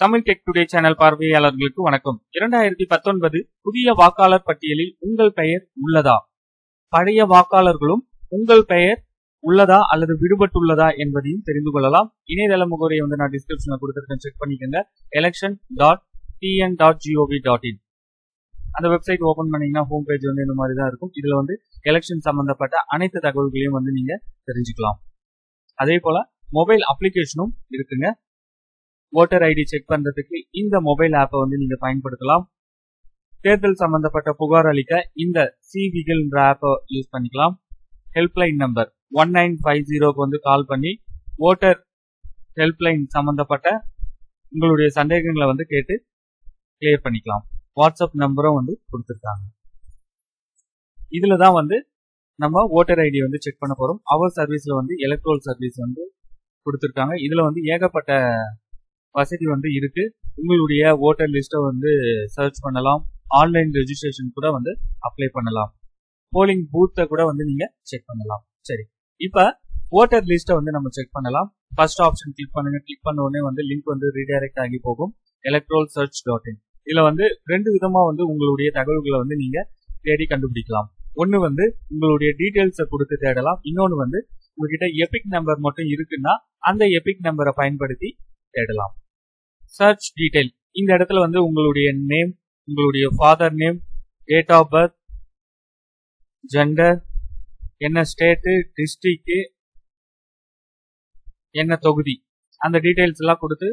Tamil tech today channel பார்வையாளர்களுக்கு வணக்கம். இரண்டாயிரத்தி பத்தொன்பது புதிய வாக்காளர் பட்டியலில் உங்கள் பெயர் உள்ளதா? பழைய வாக்காளர்களும் உங்கள் பெயர் உள்ளதா அல்லது விடுபட்டுள்ளதா என்பதையும் தெரிந்து கொள்ளலாம். இணையதள முகவரியை வந்து நான் டிஸ்கிரிப்ஷன்ல கொடுத்துருக்கேன். செக் பண்ணிக்கோங்க. Election dot TN dot GOV dot in அந்த வெப்சைட் ஓபன் பண்ணீங்கன்னா ஹோம் பேஜ் வந்து இந்த மாதிரி தான் இருக்கும். இதுல வந்து எலெக்ஷன் சம்பந்தப்பட்ட அனைத்து தகவல்களையும் வந்து நீங்க தெரிஞ்சுக்கலாம். அதே போல மொபைல் அப்ளிகேஷனும் இருக்குங்க. ஓட்டர் ஐடி செக் பண்றதுக்கு இந்த மொபைல் ஆப்பை வந்து நீங்க பயன்படுத்தலாம். தேர்தல் சம்பந்தப்பட்ட புகார் அளிக்க இந்த சிவிகிள்ன்ற ஆப்பை யூஸ் பண்ணிக்கலாம். Helpline number one nine five ஜீரோக்கு வந்து கால் பண்ணி ஓட்டர் ஹெல்ப்லைன் சம்பந்தப்பட்ட உங்களுடைய சந்தேகங்களை வந்து கேட்டு கிளியர் பண்ணிக்கலாம். வாட்ஸ்அப் நம்பரும் வந்து கொடுத்துருக்காங்க. இதுல தான் வந்து நம்ம ஓட்டர் ஐடி வந்து செக் பண்ண போறோம். அவர் சர்வீஸ்ல வந்து எலக்ட்ரோல் சர்வீஸ் வந்து கொடுத்துருக்காங்க. இதுல வந்து ஏகப்பட்ட வசதி வந்து இருக்கு. உங்களுடைய ஓட்டர் லிஸ்ட்டை வந்து சர்ச் பண்ணலாம். ஆன்லைன் ரெஜிஸ்ட்ரேஷன் கூட வந்து அப்ளை பண்ணலாம். போலிங் பூத்தை கூட வந்து நீங்க செக் பண்ணலாம். சரி. இப்ப ஓட்டர் லிஸ்ட்டை வந்து நம்ம செக் பண்ணலாம். ஃபர்ஸ்ட் ஆப்ஷன் கிளிக் பண்ணுங்க. கிளிக் பண்ண உடனே வந்து லிங்க் வந்து ரீடைரக்ட் ஆகி போகும். எலக்ட்ரோல் சர்ச் டாட் இன் இதுல வந்து ரெண்டு விதமா வந்து உங்களுடைய தகவல்களை வந்து நீங்க தேடி கண்டுபிடிக்கலாம். ஒன்னு வந்து உங்களுடைய டீட்டெயில்ஸை கொடுத்து தேடலாம். இன்னொன்னு வந்து உங்ககிட்ட எபிக் நம்பர் மட்டும் இருக்குன்னா அந்த எபிக் நம்பரை பயன்படுத்தி தேடலாம். சர்ச் டீடைல் இந்த இடத்துல வந்து உங்களுடைய நேம் உங்களுடைய father name date of birth gender என்ன ஸ்டேட்டு டிஸ்ட்ரிக்ட் என்ன தொகுதி. அந்த டீடைல்ஸ் எல்லாம் கொடுத்து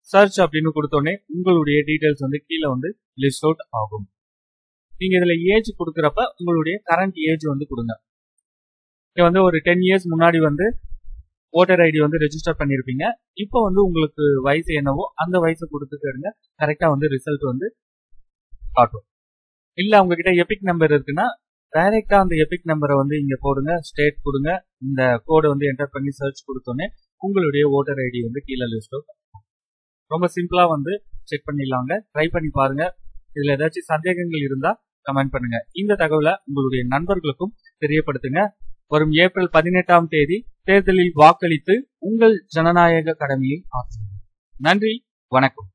சர்ச் அப்படின்னு கொடுத்தோடனே உங்களுடைய டீடைல்ஸ் வந்து கீழே வந்து லிஸ்ட் அவுட் ஆகும். நீங்க இதுல ஏஜ் கொடுக்குறப்ப உங்களுடைய கரண்ட் ஏஜ் வந்து கொடுங்க. இங்க வந்து ஒரு டென் இயர்ஸ் முன்னாடி வந்து ஓட்டர் ஐடி வந்து ரெஜிஸ்டர் பண்ணியிருப்பீங்க இப்போ வந்து உங்களுக்கு வயசு என்னவோ அந்த வயசை கொடுத்துக்கிடுங்க கரெக்டாக வந்து ரிசல்ட் வந்து காட்டும். இல்லை உங்ககிட்ட எபிக் நம்பர் இருக்குன்னா டைரெக்டாக அந்த எபிக் நம்பரை வந்து இங்கே போடுங்க. ஸ்டேட் கொடுங்க. இந்த கோடை வந்து என்டர் பண்ணி சர்ச் கொடுத்தோன்னே உங்களுடைய ஓட்டர் ஐடி வந்து கீழே லிஸ்ட் ரொம்ப சிம்பிளாக வந்து செக் பண்ணிடலாங்க. ட்ரை பண்ணி பாருங்க. இதில் ஏதாச்சும் சந்தேகங்கள் இருந்தால் கமெண்ட் பண்ணுங்க. இந்த தகவலை உங்களுடைய நண்பர்களுக்கும் தெரியப்படுத்துங்க. வரும் ஏப்ரல் பதினெட்டாம் தேதி தேர்தலில் வாக்களித்து உங்கள் ஜனநாயக கடமையை ஆற்றுங்கள். நன்றி வணக்கம்.